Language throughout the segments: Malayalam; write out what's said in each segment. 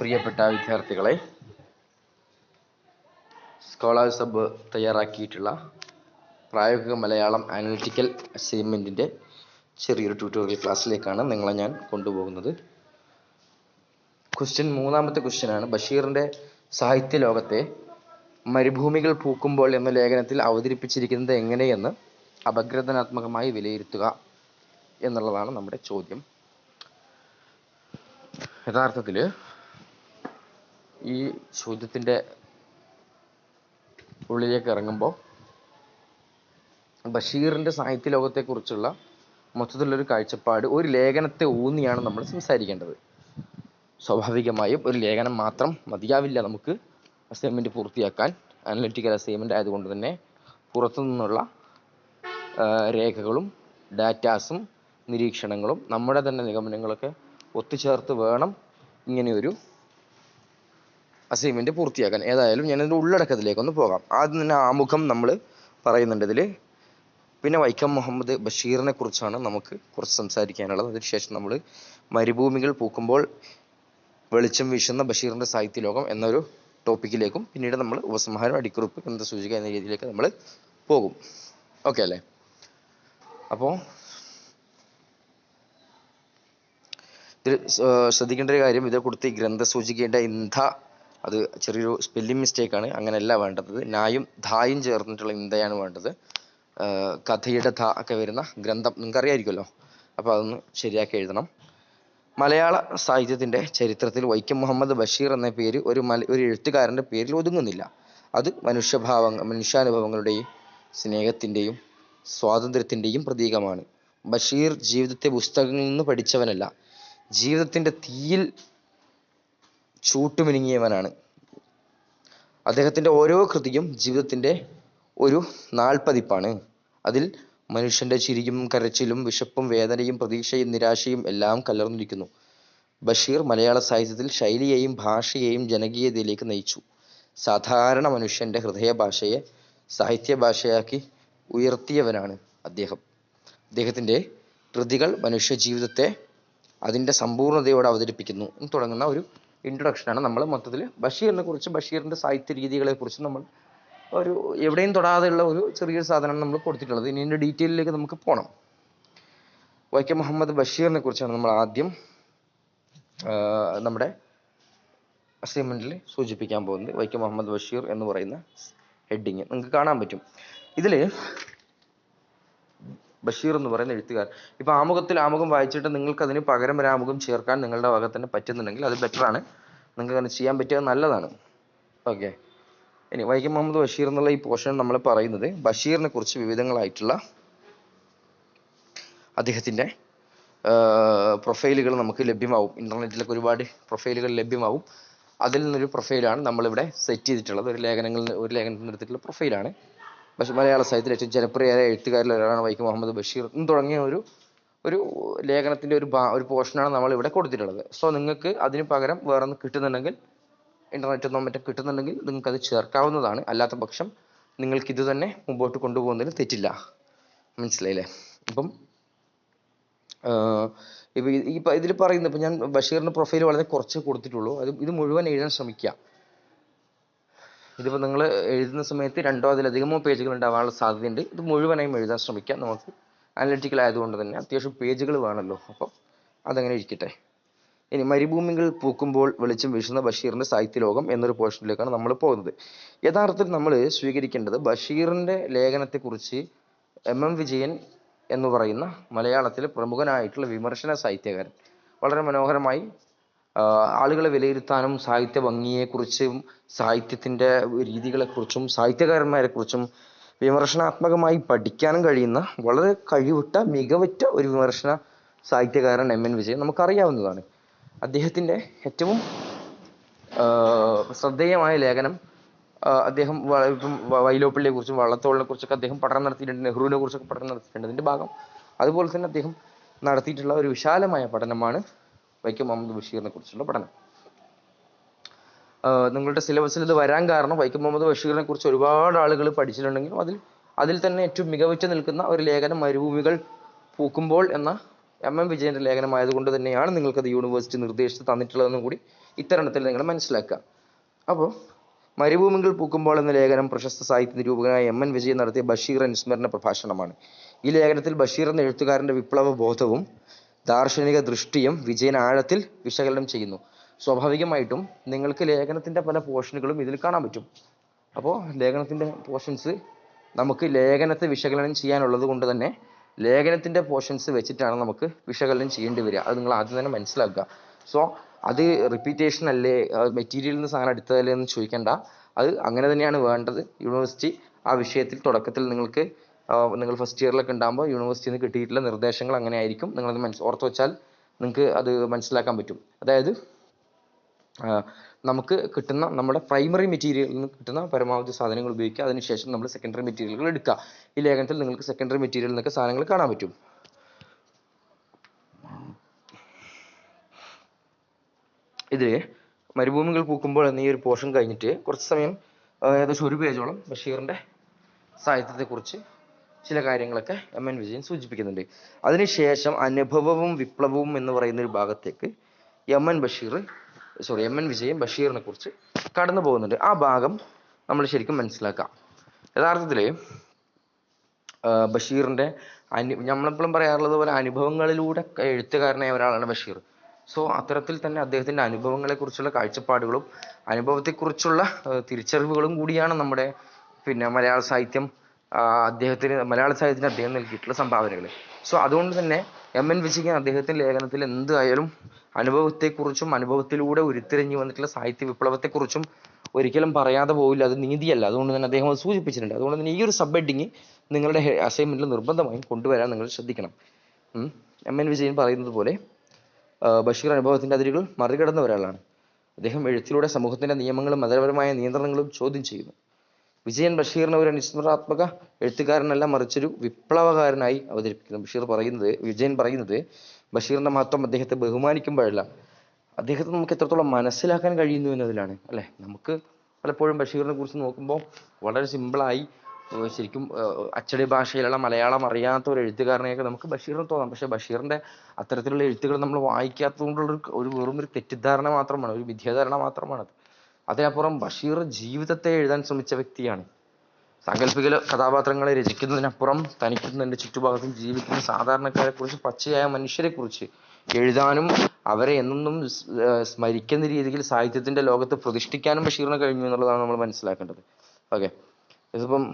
പ്രിയപ്പെട്ട വിദ്യാർത്ഥികളെ സ്കോളേഴ്സ് ഹബ്ബ് തയ്യാറാക്കിയിട്ടുള്ള പ്രായോഗിക മലയാളം അനലിറ്റിക്കൽ അസൈൻമെന്റിന്റെ ചെറിയൊരു ട്യൂട്ടോറിയൽ ക്ലാസ്സിലേക്കാണ് നിങ്ങളെ ഞാൻ കൊണ്ടുപോകുന്നത്. ക്വസ്റ്റ്യൻ മൂന്നാമത്തെ ക്വസ്റ്റ്യനാണ് ബഷീറിന്റെ സാഹിത്യ ലോകത്തെ മരുഭൂമികൾ പൂക്കുമ്പോൾ എന്ന ലേഖനത്തിൽ അവതരിപ്പിച്ചിരിക്കുന്നത് എങ്ങനെയെന്ന് അപഗ്രഥനാത്മകമായി വിലയിരുത്തുക എന്നുള്ളതാണ് നമ്മുടെ ചോദ്യം. യഥാർത്ഥത്തിൽ ഈ ചോദ്യത്തിന്റെ ഉള്ളിലേക്ക് ഇറങ്ങുമ്പോൾ ബഷീറിന്റെ സാഹിത്യ ലോകത്തെക്കുറിച്ചുള്ള മൊത്തത്തിലുള്ളൊരു കാഴ്ചപ്പാട് ഒരു ലേഖനത്തെ ഊന്നിയാണ് നമ്മൾ സംസാരിക്കേണ്ടത്. സ്വാഭാവികമായും ഒരു ലേഖനം മാത്രം മതിയാവില്ല നമുക്ക് അസൈൻമെന്റ് പൂർത്തിയാക്കാൻ. അനലിറ്റിക്കൽ അസൈൻമെന്റ് ആയതുകൊണ്ട് തന്നെ പുറത്തു നിന്നുള്ള രേഖകളും ഡാറ്റാസും നിരീക്ഷണങ്ങളും നമ്മുടെ തന്നെ നിഗമനങ്ങളൊക്കെ ഒത്തുചേർത്ത് വേണം ഇങ്ങനെയൊരു അസൈൻമെന്റ് പൂർത്തിയാക്കാൻ. ഏതായാലും ഞാനതിന്റെ ഉള്ളടക്കത്തിലേക്കൊന്ന് പോകാം. ആദ്യം തന്നെ ആമുഖം നമ്മൾ പറയുന്നുണ്ട് ഇതിൽ പിന്നെ വൈക്കം മുഹമ്മദ് ബഷീറിനെ കുറിച്ചാണ് നമുക്ക് കുറച്ച് സംസാരിക്കാനുള്ളത്. അതിനുശേഷം നമ്മൾ മരുഭൂമികൾ പൂക്കുമ്പോൾ വെളിച്ചം വീശുന്ന ബഷീറിന്റെ സാഹിത്യ ലോകം എന്നൊരു ടോപ്പിക്കിലേക്കും പിന്നീട് നമ്മൾ ഉപസംഹാരം അടിക്കുറിപ്പ് ഗ്രന്ഥസൂചിക എന്ന രീതിയിലേക്ക് നമ്മൾ പോകും. ഓക്കെ അല്ലേ? അപ്പോൾ ഇതിൽ ശ്രദ്ധിക്കേണ്ട ഒരു കാര്യം ഇതിൽ കൊടുത്ത ഗ്രന്ഥസൂചികയുടെ ഇന്ത അത് ചെറിയൊരു സ്പെല്ലിംഗ് ആണ്. അങ്ങനെയല്ല വേണ്ടത്. നായും ധായും ചേർന്നിട്ടുള്ള ഇന്ദയാണ് വേണ്ടത്. കഥയുടെ ധ ഒക്കെ വരുന്ന ഗ്രന്ഥം നിങ്ങൾക്ക് അറിയാമായിരിക്കുമല്ലോ അപ്പോൾ അതൊന്ന് ശരിയാക്കി എഴുതണം. മലയാള സാഹിത്യത്തിന്റെ ചരിത്രത്തിൽ വൈക്കം മുഹമ്മദ് ബഷീർ എന്ന പേര് ഒരു മല ഒരു എഴുത്തുകാരന്റെ പേരിൽ ഒതുങ്ങുന്നില്ല. അത് മനുഷ്യഭാവ മനുഷ്യാനുഭവങ്ങളുടെയും സ്നേഹത്തിന്റെയും സ്വാതന്ത്ര്യത്തിന്റെയും പ്രതീകമാണ്. ബഷീർ ജീവിതത്തെ പുസ്തകങ്ങളിൽ നിന്ന് പഠിച്ചവനല്ല. ജീവിതത്തിന്റെ തീയിൽ ചൂട്ടുമിനുങ്ങിയവനാണ്. അദ്ദേഹത്തിന്റെ ഓരോ കൃതിയും ജീവിതത്തിന്റെ ഒരു നാൾപ്പതിപ്പാണ് അതിൽ മനുഷ്യന്റെ ചിരിയും കരച്ചിലും വിശപ്പും വേദനയും പ്രതീക്ഷയും നിരാശയും എല്ലാം കലർന്നിരിക്കുന്നു. ബഷീർ മലയാള സാഹിത്യത്തിൽ ശൈലിയെയും ഭാഷയെയും ജനകീയതയിലേക്ക് നയിച്ചു. സാധാരണ മനുഷ്യന്റെ ഹൃദയഭാഷയെ സാഹിത്യ ഭാഷയാക്കി ഉയർത്തിയവനാണ് അദ്ദേഹം. അദ്ദേഹത്തിന്റെ കൃതികൾ മനുഷ്യ ജീവിതത്തെ അതിന്റെ സമ്പൂർണതയോടെ അവതരിപ്പിക്കുന്നു തുടങ്ങുന്ന ഒരു ഇൻട്രൊഡക്ഷനാണ് നമ്മൾ മൊത്തത്തിൽ ബഷീറിനെ കുറിച്ച് ബഷീറിന്റെ സാഹിത്യ രീതികളെ കുറിച്ച് നമ്മൾ ഒരു എവിടെയും തൊടാതെയുള്ള ഒരു ചെറിയൊരു സാധനമാണ് നമ്മൾ കൊടുത്തിട്ടുള്ളത്. ഇനി ഇതിന്റെ ഡീറ്റെയിലേക്ക് നമുക്ക് പോകണം വൈക്കം മുഹമ്മദ് ബഷീറിനെ കുറിച്ചാണ് നമ്മൾ ആദ്യം നമ്മുടെ അസൈൻമെന്റിൽ സൂചിപ്പിക്കാൻ പോകുന്നത്. വൈക്കം മുഹമ്മദ് ബഷീർ എന്ന് പറയുന്ന ഹെഡിങ് നിങ്ങൾക്ക് കാണാൻ പറ്റും. ഇതിൽ ബഷീർ എന്ന് പറയുന്ന എഴുത്തുകാരൻ. ഇപ്പൊ ആമുഖത്തിൽ ആമുഖം വായിച്ചിട്ട് നിങ്ങൾക്ക് അതിന് പകരം ഒരു ആമുഖം ചേർക്കാൻ നിങ്ങളുടെ വക തന്നെ പറ്റുന്നുണ്ടെങ്കിൽ അത് ബെറ്റർ ആണ്. നിങ്ങൾക്ക് അങ്ങനെ ചെയ്യാൻ പറ്റിയത് നല്ലതാണ്. ഓക്കെ ഇനി വൈക്കം മുഹമ്മദ് ബഷീർ എന്നുള്ള ഈ പോർഷൻ നമ്മൾ പറയുന്നത് ബഷീറിനെ കുറിച്ച് വിവിധങ്ങളായിട്ടുള്ള അദ്ദേഹത്തിന്റെ പ്രൊഫൈലുകൾ നമുക്ക് ലഭ്യമാവും. ഇന്റർനെറ്റിലൊക്കെ ഒരുപാട് പ്രൊഫൈലുകൾ ലഭ്യമാവും. അതിൽ നിന്നൊരു പ്രൊഫൈലാണ് നമ്മളിവിടെ സെറ്റ് ചെയ്തിട്ടുള്ളത്. ഒരു ലേഖനങ്ങളിൽ ഒരു ലേഖനത്തിൽ നിന്ന് എടുത്തിട്ടുള്ള പ്രൊഫൈലാണ് മലയാള സാഹിത്യത്തിലെ ഏറ്റവും ജനപ്രിയരായ എഴുത്തുകാരിൽ ഒരാളാണ് വൈക്കം മുഹമ്മദ് ബഷീർ എന്ന് തുടങ്ങിയ ഒരു ഒരു ലേഖനത്തിന്റെ ഒരു ഭാ ഒരു പോർഷനാണ് നമ്മൾ ഇവിടെ കൊടുത്തിട്ടുള്ളത്. സോ നിങ്ങൾക്ക് അതിന് പകരം വേറെ ഒന്ന് കിട്ടുന്നുണ്ടെങ്കിൽ ഇന്റർനെറ്റ് ഒന്നോ മറ്റോ കിട്ടുന്നുണ്ടെങ്കിൽ നിങ്ങൾക്ക് അത് ചേർക്കാവുന്നതാണ്. അല്ലാത്ത പക്ഷം നിങ്ങൾക്ക് ഇത് തന്നെ മുമ്പോട്ട് കൊണ്ടുപോകുന്നതിൽ തെറ്റില്ല. മനസ്സിലായില്ലേ? അപ്പം ഇപ്പം ഇപ്പൊ ഇതിൽ പറയുന്നത് ഇപ്പൊ ഞാൻ ബഷീറിന്റെ പ്രൊഫൈൽ വളരെ കുറച്ച് കൊടുത്തിട്ടുള്ളൂ. അത് ഇത് മുഴുവൻ എഴുതാൻ ശ്രമിക്കുക. ഇതിപ്പോ നിങ്ങൾ എഴുതുന്ന സമയത്ത് രണ്ടോ അതിലധികമോ പേജുകൾ ഉണ്ടാവാനുള്ള സാധ്യതയുണ്ട്. ഇത് മുഴുവനായും എഴുതാൻ ശ്രമിക്കാം. നമുക്ക് അനലിറ്റിക്കൽ ആയതുകൊണ്ട് തന്നെ അത്യാവശ്യം പേജുകൾ വേണമല്ലോ. അപ്പം അതങ്ങനെ ഇരിക്കട്ടെ. ഇനി മരുഭൂമികൾ പൂക്കുമ്പോൾ വെളിച്ചം വീശുന്ന ബഷീറിന്റെ സാഹിത്യ ലോകം എന്നൊരു പോർഷനിലേക്കാണ് നമ്മൾ പോകുന്നത്. യഥാർത്ഥത്തിൽ നമ്മൾ സ്വീകരിക്കേണ്ടത് ബഷീറിന്റെ ലേഖനത്തെക്കുറിച്ച് എം എം വിജയൻ എന്ന് പറയുന്ന മലയാളത്തിലെ പ്രമുഖനായിട്ടുള്ള വിമർശന സാഹിത്യകാരൻ. വളരെ മനോഹരമായി ആളുകളെ വിലയിരുത്താനും സാഹിത്യ ഭംഗിയെക്കുറിച്ചും സാഹിത്യത്തിന്റെ രീതികളെക്കുറിച്ചും സാഹിത്യകാരന്മാരെക്കുറിച്ചും വിമർശനാത്മകമായി പഠിക്കാനും കഴിയുന്ന വളരെ കഴിവുറ്റ മികവുറ്റ ഒരു വിമർശന സാഹിത്യകാരൻ എം എൻ വിജയൻ നമുക്കറിയാവുന്നതാണ്. അദ്ദേഹത്തിന്റെ ഏറ്റവും ശ്രദ്ധേയമായ ലേഖനം അദ്ദേഹം ഇപ്പം വൈലോപ്പിള്ളിയെ കുറിച്ചും വള്ളത്തോളിനെ കുറിച്ചൊക്കെ അദ്ദേഹം പഠനം നടത്തിയിട്ടുണ്ട് നെഹ്റുവിനെ കുറിച്ചൊക്കെ പഠനം നടത്തിയിട്ടുണ്ട്. അതിന്റെ ഭാഗം അതുപോലെ തന്നെ അദ്ദേഹം നടത്തിയിട്ടുള്ള ഒരു വിശാലമായ പഠനമാണ് വൈക്കം മുഹമ്മദ് ബഷീറിനെ കുറിച്ചുള്ള പഠനം. നിങ്ങളുടെ സിലബസിൽ ഇത് വരാൻ കാരണം വൈക്കം മുഹമ്മദ് ബഷീറിനെ കുറിച്ച് ഒരുപാട് ആളുകൾ പഠിച്ചിട്ടുണ്ടെങ്കിലും അതിൽ അതിൽ തന്നെ ഏറ്റവും മികവുറ്റ നിൽക്കുന്ന ഒരു ലേഖനം മരുഭൂമികൾ പൂക്കുമ്പോൾ എന്ന എം എം വിജയന്റെ ലേഖനമായതുകൊണ്ട് തന്നെയാണ് നിങ്ങൾക്കത് യൂണിവേഴ്സിറ്റി നിർദ്ദേശിച്ച് തന്നിട്ടുള്ളതെന്നും കൂടി ഇത്തരണത്തിൽ നിങ്ങൾ മനസ്സിലാക്കുക. അപ്പോൾ മരുഭൂമികൾ പൂക്കുമ്പോൾ എന്ന ലേഖനം പ്രശസ്ത സാഹിത്യ നിരൂപകനായ എം എൻ വിജയൻ നടത്തിയ ബഷീർ അനുസ്മരണ പ്രഭാഷണമാണ്. ഈ ലേഖനത്തിൽ ബഷീർ എന്ന എഴുത്തുകാരന്റെ വിപ്ലവ ബോധവും ദാർശനിക ദൃഷ്ടിയും വിജയൻ ആഴത്തിൽ വിശകലനം ചെയ്യുന്നു. സ്വാഭാവികമായിട്ടും നിങ്ങൾക്ക് ലേഖനത്തിന്റെ പല പോർഷനുകളും ഇതിൽ കാണാൻ പറ്റും. അപ്പോൾ ലേഖനത്തിന്റെ പോർഷൻസ് നമുക്ക് ലേഖനത്തെ വിശകലനം ചെയ്യാനുള്ളത് കൊണ്ട് തന്നെ ലേഖനത്തിന്റെ പോർഷൻസ് വെച്ചിട്ടാണ് നമുക്ക് വിശകലനം ചെയ്യേണ്ടി വരിക. അത് നിങ്ങൾ ആദ്യം തന്നെ മനസ്സിലാക്കുക. സോ അത് റിപ്പീറ്റേഷൻ അല്ലേ? മെറ്റീരിയലിൽ നിന്ന് സാധനം എടുത്തതല്ലേ എന്ന് ചോദിക്കേണ്ട. അത് അങ്ങനെ തന്നെയാണ് വേണ്ടത്. യൂണിവേഴ്സിറ്റി ആ വിഷയത്തിൽ തുടക്കത്തിൽ നിങ്ങൾക്ക് നിങ്ങൾ ഫസ്റ്റ് ഇയറിലൊക്കെ ഉണ്ടാകുമ്പോൾ യൂണിവേഴ്സിറ്റിയിൽ നിന്ന് കിട്ടിയിട്ടുള്ള നിർദ്ദേശങ്ങൾ അങ്ങനെ ആയിരിക്കും നിങ്ങളത് മനസ്സ് ഓർത്ത് വെച്ചാൽ നിങ്ങൾക്ക് അത് മനസ്സിലാക്കാൻ പറ്റും. അതായത് നമുക്ക് കിട്ടുന്ന നമ്മുടെ പ്രൈമറി മെറ്റീരിയലിൽ നിന്ന് കിട്ടുന്ന പരമാവധി സാധനങ്ങൾ ഉപയോഗിക്കുക. അതിനുശേഷം നമ്മൾ സെക്കൻഡറി മെറ്റീരിയലുകൾ എടുക്കുക. ഈ ലേഖനത്തിൽ നിങ്ങൾക്ക് സെക്കൻഡറി മെറ്റീരിയലിൽ നിന്നൊക്കെ സാധനങ്ങൾ കാണാൻ പറ്റും. ഇതിൽ മരുഭൂമികൾ പൂക്കുമ്പോൾ എന്ന ഈ ഒരു പോർഷൻ കഴിഞ്ഞിട്ട് കുറച്ച് സമയം ഏകദേശം ഒരു പേജോളം ബഷീറിന്റെ സാഹിത്യത്തെക്കുറിച്ച് ചില കാര്യങ്ങളൊക്കെ എം എൻ വിജയൻ സൂചിപ്പിക്കുന്നുണ്ട്. അതിനുശേഷം അനുഭവവും വിപ്ലവവും എന്ന് പറയുന്ന ഒരു ഭാഗത്തേക്ക് M N Basheer sorry M N Vijayan ബഷീറിനെ കുറിച്ച് കടന്നു പോകുന്നുണ്ട്. ആ ഭാഗം നമ്മൾ ശരിക്കും മനസ്സിലാക്കാം. യഥാർത്ഥത്തിൽ ബഷീറിന്റെ അനു നമ്മളെപ്പോഴും പറയാറുള്ളത് പോലെ അനുഭവങ്ങളിലൂടെ എഴുത്തുകാരനായ ഒരാളാണ് ബഷീർ. സോ അത്തരത്തിൽ തന്നെ അദ്ദേഹത്തിന്റെ അനുഭവങ്ങളെക്കുറിച്ചുള്ള കാഴ്ചപ്പാടുകളും അനുഭവത്തെക്കുറിച്ചുള്ള തിരിച്ചറിവുകളും കൂടിയാണ് നമ്മുടെ പിന്നെ മലയാള സാഹിത്യം അദ്ദേഹത്തിന് മലയാള സാഹിത്യത്തിന് അദ്ദേഹം നൽകിയിട്ടുള്ള സംഭാവനകൾ സോ അതുകൊണ്ട് തന്നെ എം എൻ വിജയൻ അദ്ദേഹത്തിന്റെ ലേഖനത്തിൽ എന്തായാലും അനുഭവത്തെക്കുറിച്ചും അനുഭവത്തിലൂടെ ഉരുത്തിരിഞ്ഞു വന്നിട്ടുള്ള സാഹിത്യ വിപ്ലവത്തെക്കുറിച്ചും ഒരിക്കലും പറയാതെ പോവില്ല. അത് നീതിയല്ല. അതുകൊണ്ട് തന്നെ അദ്ദേഹം അത് സൂചിപ്പിച്ചിട്ടുണ്ട്. അതുകൊണ്ട് തന്നെ ഈ ഒരു സബ് ഹെഡിങ് നിങ്ങളുടെ അസൈൻമെന്റിൽ നിർബന്ധമായും കൊണ്ടുവരാൻ നിങ്ങൾ ശ്രദ്ധിക്കണം. എം എൻ വിജയൻ പറയുന്നത് പോലെ ബഷീർ അനുഭവത്തിന്റെ അതിരുകൾ മറികടന്ന ഒരാളാണ് അദ്ദേഹം എഴുത്തിലൂടെ സമൂഹത്തിന്റെ നിയമങ്ങളും മതപരമായ നിയന്ത്രണങ്ങളും ചോദ്യം ചെയ്യുന്നു. വിജയൻ ബഷീറിനെ ഒരു അനുസ്മരണാത്മക എഴുത്തുകാരനല്ല മറിച്ചൊരു വിപ്ലവകാരനായി അവതരിപ്പിക്കുന്നു. ബഷീർ പറയുന്നത് വിജയൻ പറയുന്നത് ബഷീറിന്റെ മഹത്വം അദ്ദേഹത്തെ ബഹുമാനിക്കുമ്പോഴല്ല. അദ്ദേഹത്തെ നമുക്ക് എത്രത്തോളം മനസ്സിലാക്കാൻ കഴിയുന്നു എന്നതിലാണ് അല്ലെ? നമുക്ക് പലപ്പോഴും ബഷീറിനെ കുറിച്ച് നോക്കുമ്പോൾ വളരെ സിമ്പിളായി ശരിക്കും അച്ചടി ഭാഷയിലുള്ള മലയാളം അറിയാത്ത ഒരു എഴുത്തുകാരനെയൊക്കെ നമുക്ക് ബഷീറിന് തോന്നാം. പക്ഷെ ബഷീറിന്റെ അത്തരത്തിലുള്ള എഴുത്തുകൾ നമ്മൾ വായിക്കാത്തതുകൊണ്ടുള്ള ഒരു വെറും ഒരു തെറ്റിദ്ധാരണ മാത്രമാണ് ഒരു വിദ്യാധാരണ മാത്രമാണത്. അതിനപ്പുറം ബഷീർ ജീവിതത്തെ എഴുതാൻ ശ്രമിച്ച വ്യക്തിയാണ്. സാങ്കല്പിക കഥാപാത്രങ്ങളെ രചിക്കുന്നതിനപ്പുറം തനിക്കും തന്റെ ചുറ്റുഭാഗത്തും ജീവിക്കുന്ന സാധാരണക്കാരെ കുറിച്ച് പച്ചയായ മനുഷ്യരെ കുറിച്ച് എഴുതാനും അവരെ എന്നെന്നും സ്മരിക്കുന്ന രീതിയിൽ സാഹിത്യത്തിന്റെ ലോകത്ത് പ്രതിഷ്ഠിക്കാനും ബഷീറിന് കഴിഞ്ഞു എന്നുള്ളതാണ് നമ്മൾ മനസ്സിലാക്കേണ്ടത്. ഓക്കെ. ഇതിപ്പം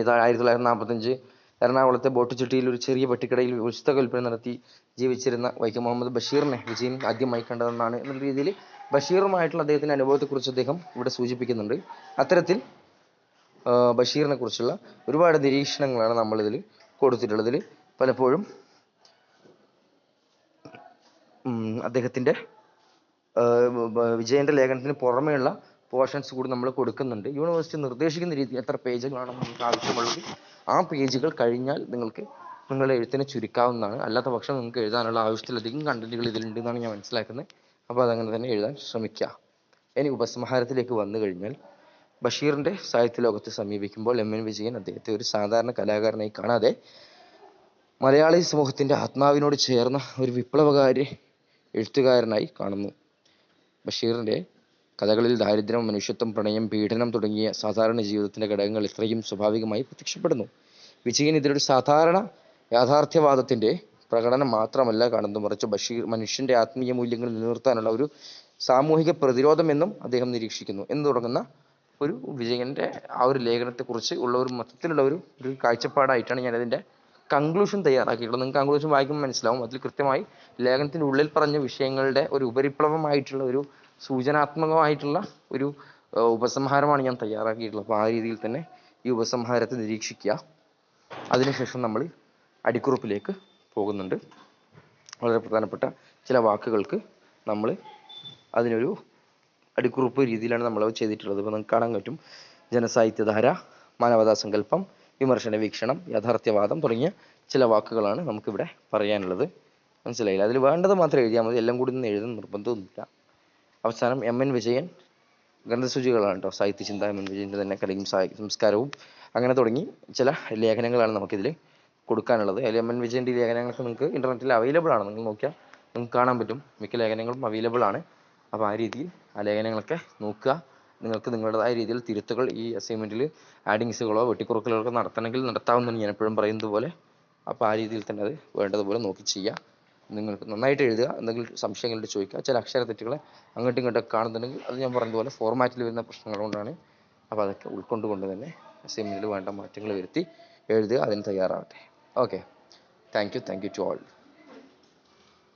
ഇത് ആയിരത്തി തൊള്ളായിരത്തി നാൽപ്പത്തഞ്ച് എറണാകുളത്തെ ബോട്ട് ചുട്ടിയിൽ ഒരു ചെറിയ പെട്ടിക്കടയിൽ ഉചിത കൽപ്പന നടത്തി ജീവിച്ചിരുന്ന വൈക്കം മുഹമ്മദ് ബഷീറിനെ വിജയൻ ആദ്യമായി കണ്ടതെന്നാണ് എന്നുള്ള രീതിയിൽ ബഷീറുമായിട്ടുള്ള അദ്ദേഹത്തിന്റെ അനുഭവത്തെക്കുറിച്ച് അദ്ദേഹം ഇവിടെ സൂചിപ്പിക്കുന്നുണ്ട്. അത്തരത്തിൽ ബഷീറിനെ കുറിച്ചുള്ള ഒരുപാട് നിരീക്ഷണങ്ങളാണ് നമ്മൾ ഇതിൽ കൊടുത്തിട്ടുള്ളത് ഇതിൽ പലപ്പോഴും അദ്ദേഹത്തിന്റെ വിജയന്റെ ലേഖനത്തിന് പുറമെയുള്ള പോർഷൻസ് കൂടി നമ്മൾ കൊടുക്കുന്നുണ്ട്. യൂണിവേഴ്സിറ്റി നിർദ്ദേശിക്കുന്ന രീതിയിൽ എത്ര പേജുകളാണ് നിങ്ങൾക്ക് ആവശ്യമുള്ളത് ആ പേജുകൾ കഴിഞ്ഞാൽ നിങ്ങൾക്ക് നിങ്ങളുടെ എഴുത്തിനെ ചുരുക്കാവുന്നതാണ്. അല്ലാത്ത പക്ഷം നിങ്ങൾക്ക് എഴുതാനുള്ള ആവശ്യത്തിലധികം കണ്ടന്റുകൾ ഇതിലുണ്ട് എന്നാണ് ഞാൻ മനസ്സിലാക്കുന്നത്. അപ്പോൾ അതങ്ങനെ തന്നെ എഴുതാൻ ശ്രമിക്കുക ഇനി ഉപസംഹാരത്തിലേക്ക് വന്നു കഴിഞ്ഞാൽ ബഷീറിന്റെ സാഹിത്യ ലോകത്തെ സമീപിക്കുമ്പോൾ എം എൻ വിജയൻ അദ്ദേഹത്തെ ഒരു സാധാരണ കലാകാരനായി കാണാതെ മലയാളി സമൂഹത്തിന്റെ ആത്മാവിനോട് ചേർന്ന ഒരു വിപ്ലവകാരി എഴുത്തുകാരനായി കാണുന്നു. ബഷീറിന്റെ കഥകളിൽ ദാരിദ്ര്യം മനുഷ്യത്വം പ്രണയം പീഡനം തുടങ്ങിയ സാധാരണ ജീവിതത്തിന്റെ ഘടകങ്ങൾ ഇത്രയും സ്വാഭാവികമായി പ്രത്യക്ഷപ്പെടുന്നു. വിജയൻ ഇതിലൊരു സാധാരണ യാഥാർത്ഥ്യവാദത്തിന്റെ പ്രകടനം മാത്രമല്ല കാണുന്നത്. മറിച്ച് ബഷീർ മനുഷ്യന്റെ ആത്മീയ മൂല്യങ്ങൾ നിലനിർത്താനുള്ള ഒരു സാമൂഹിക പ്രതിരോധം എന്നും അദ്ദേഹം നിരീക്ഷിക്കുന്നു. എന്ന് തുടങ്ങുന്ന ഒരു വിജയന്റെ ആ ഒരു ലേഖനത്തെക്കുറിച്ച് ഉള്ള ഒരു മൊത്തത്തിലുള്ള ഒരു ഒരു കാഴ്ചപ്പാടായിട്ടാണ് ഞാൻ അതിന്റെ കൺക്ലൂഷൻ തയ്യാറാക്കിയിട്ടുള്ളത്. നിങ്ങൾക്ക് കൺക്ലൂഷൻ വായിക്കുമ്പോൾ മനസ്സിലാവും. അതിൽ കൃത്യമായി ലേഖനത്തിന്റെ ഉള്ളിൽ പറഞ്ഞ വിഷയങ്ങളുടെ ഒരു ഉപരിപ്ലവമായിട്ടുള്ള ഒരു സൂചനാത്മകമായിട്ടുള്ള ഒരു ഉപസംഹാരമാണ് ഞാൻ തയ്യാറാക്കിയിട്ടുള്ളത്. അപ്പോൾ ആ രീതിയിൽ തന്നെ ഈ ഉപസംഹാരത്തെ നിരീക്ഷിക്കുക. അതിനുശേഷം നമ്മൾ അടിക്കുറിപ്പിലേക്ക് പോകുന്നുണ്ട്. വളരെ പ്രധാനപ്പെട്ട ചില വാക്കുകൾക്ക് നമ്മൾ അതിനൊരു അടിക്കുറിപ്പ് രീതിയിലാണ് നമ്മൾ അത് ചെയ്തിട്ടുള്ളത്. ഇപ്പോൾ നമുക്ക് കാണാൻ പറ്റും. ജനസാഹിത്യധാര മാനവതാ സങ്കല്പം വിമർശന വീക്ഷണം യാഥാർത്ഥ്യവാദം തുടങ്ങിയ ചില വാക്കുകളാണ് നമുക്കിവിടെ പറയാനുള്ളത്. മനസ്സിലായില്ല? അതിൽ വേണ്ടത് മാത്രം എഴുതിയാൽ മതി. എല്ലാം കൂടി നിന്ന് എഴുതുന്ന നിർബന്ധമൊന്നുമില്ല. അവസാനം എം എൻ വിജയൻ ഗ്രന്ഥസൂചികളാണ് കേട്ടോ. സാഹിത്യചിന്ത എം എൻ വിജയന്റെ തന്നെ കലയും സംസ്കാരവും അങ്ങനെ തുടങ്ങി ചില ലേഖനങ്ങളാണ് നമുക്കിതിൽ കൊടുക്കാനുള്ളത്. അതിൽ എം എൻ വിജയന്റെ ലേഖനങ്ങളൊക്കെ നിങ്ങൾക്ക് ഇന്റർനെറ്റിൽ അവൈലബിൾ ആണ്. നിങ്ങൾ നോക്കിയാൽ നിങ്ങൾക്ക് കാണാൻ പറ്റും. മിക്ക ലേഖനങ്ങളും അവൈലബിൾ ആണ്. അപ്പോൾ ആ രീതിയിൽ ആ ലേഖനങ്ങളൊക്കെ നോക്കുക. നിങ്ങൾക്ക് നിങ്ങളുടേതായ രീതിയിൽ തിരുത്തുകൾ ഈ അസൈൻമെന്റിൽ ആഡിങ്സുകളോ ഒക്കെ നടത്തണമെങ്കിൽ നടത്താവുന്നതാണ് ഞാൻ എപ്പോഴും പറയുന്നത് പോലെ. അപ്പോൾ ആ രീതിയിൽ തന്നെ അത് വേണ്ടതുപോലെ നോക്കി ചെയ്യുക. നിങ്ങൾക്ക് നന്നായിട്ട് എഴുതുക. എന്തെങ്കിലും സംശയങ്ങളുണ്ട് ചോദിക്കുക. ചില അക്ഷര തെറ്റുകൾ അങ്ങോട്ടും ഇങ്ങോട്ടൊക്കെ കാണുന്നുണ്ടെങ്കിൽ അത് ഞാൻ പറഞ്ഞതുപോലെ ഫോർമാറ്റിൽ വരുന്ന പ്രശ്നങ്ങൾ കൊണ്ടാണ്. അപ്പോൾ അതൊക്കെ ഉൾക്കൊണ്ടുകൊണ്ട് തന്നെ അസൈൻമെന്റിൽ വേണ്ട മാറ്റങ്ങൾ വരുത്തി എഴുതുക. അതിന് തയ്യാറാവട്ടെ. Okay. Thank you. Thank you to all.